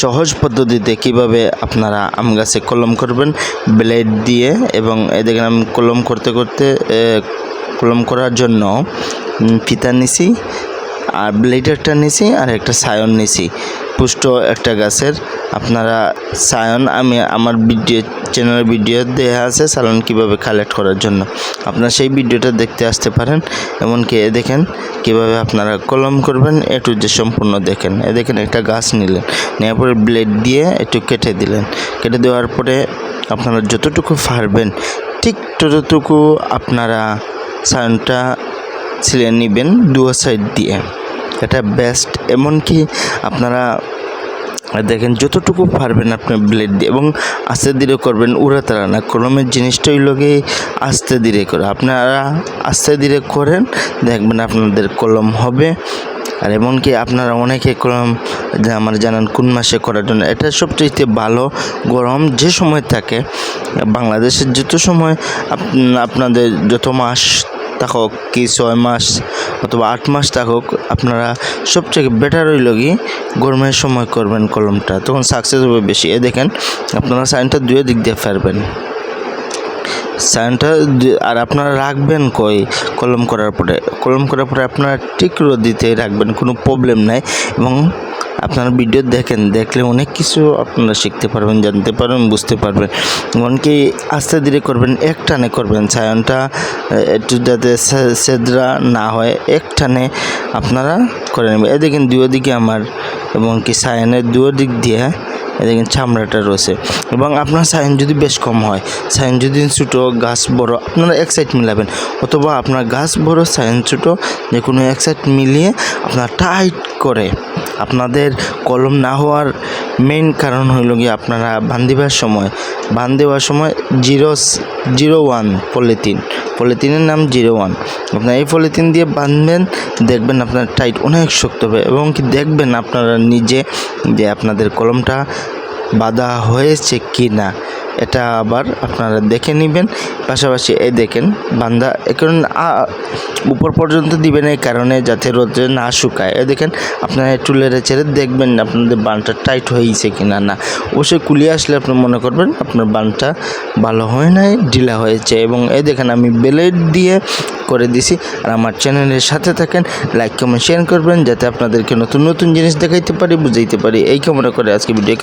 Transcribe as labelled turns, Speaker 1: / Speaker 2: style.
Speaker 1: সহজ পদ্ধতিতে কীভাবে আপনারা আম গাছে কলম করবেন, ব্লেড দিয়ে এবং এ দেখেন আমি কলম করতে করতে কলম করার জন্য ফিতা নিছি, আর ব্লেডারটা নিছি, আর একটা সায়ন নিছি। পুষ্ট একটা গাছের, আপনারা সায়ন, আমি আমার ভিডিও চ্যানেলের ভিডিও দেওয়া আছে সালন কীভাবে কালেক্ট করার জন্য। আপনারা সেই ভিডিওটা দেখতে আসতে পারেন, এমনকি এ দেখেন কীভাবে আপনারা কলম করবেন, এ টু যে সম্পূর্ণ দেখেন। এ দেখেন একটা গাছ নিলেন নেওয়ার পরে ব্লেড দিয়ে একটু কেটে দিলেন। কেটে দেওয়ার পরে আপনারা যতটুকু পারবেন, ঠিক ততটুকু আপনারা সায়নটা ছিলে নেবেন দুও সাইড দিয়ে। এটা বেস্ট এমনকি আপনারা দেখেন যতটুকু পারবেন আপনি ব্লেড দিয়ে, এবং আস্তে ধীরে করবেন উড়াতারা না কলমের জিনিসটাই লোকে আস্তে ধীরে করে। আপনারা আস্তে ধীরে করেন, দেখবেন আপনাদের কলম হবে। আর এমনকি আপনারা অনেকে কলম আমার জানান কোন মাসে করার জন্য, এটা সবচেয়ে ভালো গরম যে সময় থাকে। বাংলাদেশের যত সময় আপ- আপনাদের যত মাস থাকুক কি ছয় মাস অথবা আট মাস থাকুক আপনারা সবথেকে বেটার হইল কি, গরমের সময় করবেন কলমটা। তখন সাকসেস হবে বেশি। এ দেখেন, আপনারা সাইনটা দুই দিক দিয়ে ফেরবেন সাইনটা আর আপনারা রাখবেন কই? কলম করার পরে। কলম করার পরে আপনারা ঠিক রোদ দিতে রাখবেন, কোনো প্রবলেম নাই। এবং আপনারা ভিডিও দেখেন, দেখলে অনেক কিছু আপনারা শিখতে পারবেন, জানতে পারবেন, বুঝতে পারবেন। এমনকি আস্তে ধীরে করবেন, এক টানে করবেন। সায়নটা একটু যাতে সেদরা না হয়, এক টানে আপনারা করে নেবেন। এ দেখেন দুই দিকে আমার, এমনকি সায়নের দুই দিক দিয়ে দেখেন চামড়াটা রয়েছে। এবং আপনার সাইন যদি বেশ কম হয় সাইন যদি ছোটো, গাছ বড়, আপনারা এক সাইড মিলাবেন। অথবা আপনার গাছ বড় সাইন ছোটো, যে কোনো এক সাইড মিলিয়ে আপনার টাইট করে আপনাদের কলম না হওয়ার মেইন কারণ হইল গিয়ে আপনারা বান দিবার সময় বান দেওয়ার সময় জিরো জিরো ওয়ান পলিথিন, পলিথিনের নাম জিরো ওয়ান। আপনার এই পলিথিন দিয়ে বাঁধবেন, দেখবেন আপনার টাইট অনেক শক্ত হবে এবং কি দেখবেন আপনারা নিজে যে আপনাদের কলমটা বাঁধা হয়েছে কি না এটা আবার আপনারা দেখে নেবেন। পাশাপাশি এই দেখেন, বান্দা এখন উপর পর্যন্ত দিবেন এই কারণে যাতে রোদে না শুকায়। এ দেখেন, আপনারা লেড়ে চেড়ে দেখবেন আপনাদের বানটা টাইট হয়েছে কি না। না অবশ্যই কুলিয়ে আসলে আপনি মনে করবেন আপনার বানটা ভালো হয় নাই, ঢিলা হয়েছে। এবং এই দেখেন, আমি ব্লেড দিয়ে করে দিছি। আর আমার চ্যানেলের সাথে থাকেন, লাইক, কমেন্ট, শেয়ার করবেন, যাতে আপনাদেরকে নতুন নতুন জিনিস দেখাইতে পারি, বুঝাইতে পারি। এই কামনা করে আজকে ভিডিও